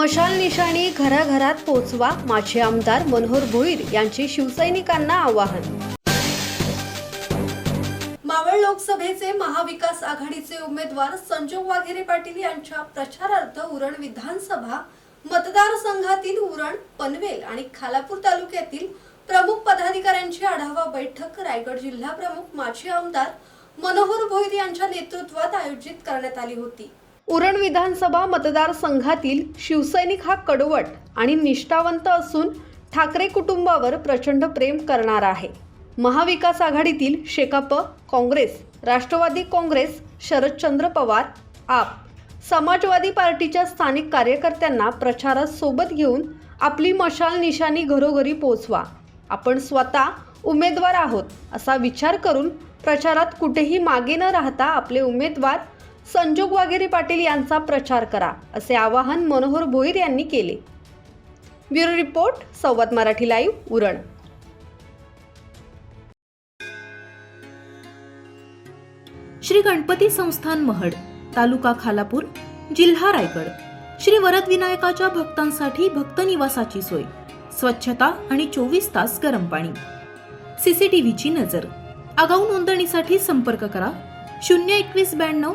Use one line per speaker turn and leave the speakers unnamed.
मशाल निशाणी घराघरात पोचवा माझे आमदार मनोहर भोईर यांचे शिवसैनिकांना आवाहन. मावळ लोकसभेचे महाविकास आघाडीचे उमेदवार संजोग वाघेरे पाटील यांच्या प्रचारार्थ उरण विधानसभा मतदारसंघातील उरण पनवेल आणि खालापूर तालुक्यातील प्रमुख पदाधिकाऱ्यांची आढावा बैठक रायगड जिल्हा प्रमुख माजी आमदार मनोहर भोईर यांच्या नेतृत्वात आयोजित करण्यात आली होती. उरण विधानसभा मतदारसंघातील शिवसैनिक हा कडवट आणि निष्ठावंत असून ठाकरे कुटुंबावर प्रचंड प्रेम करणारा आहे. महाविकास आघाडीतील शेकाप काँग्रेस राष्ट्रवादी काँग्रेस शरदचंद्र पवार आप. समाजवादी पार्टीच्या स्थानिक कार्यकर्त्यांना प्रचारात सोबत घेऊन आपली मशाल निशाणी घरोघरी पोहोचवा आपण स्वतः उमेदवार आहोत असा विचार करून प्रचारात कुठेही मागे न राहता आपले उमेदवार संजोग वाघेरे पाटील यांचा प्रचार करा असे आवाहन मनोहर भोईर यांनी केले. Bureau report Samvad Marathi live Uran.
Shri Ganpati संस्थान महड तालुका खालापूर जिल्हा रायगड. श्री वरद विनायकाच्या भक्तांसाठी भक्त निवासाची सोय स्वच्छता आणि चोवीस तास गरम पाणी. सीसीटीव्हीची नजर. आगाऊ नोंदणीसाठी संपर्क करा शून्य एकवीस ब्याण्णव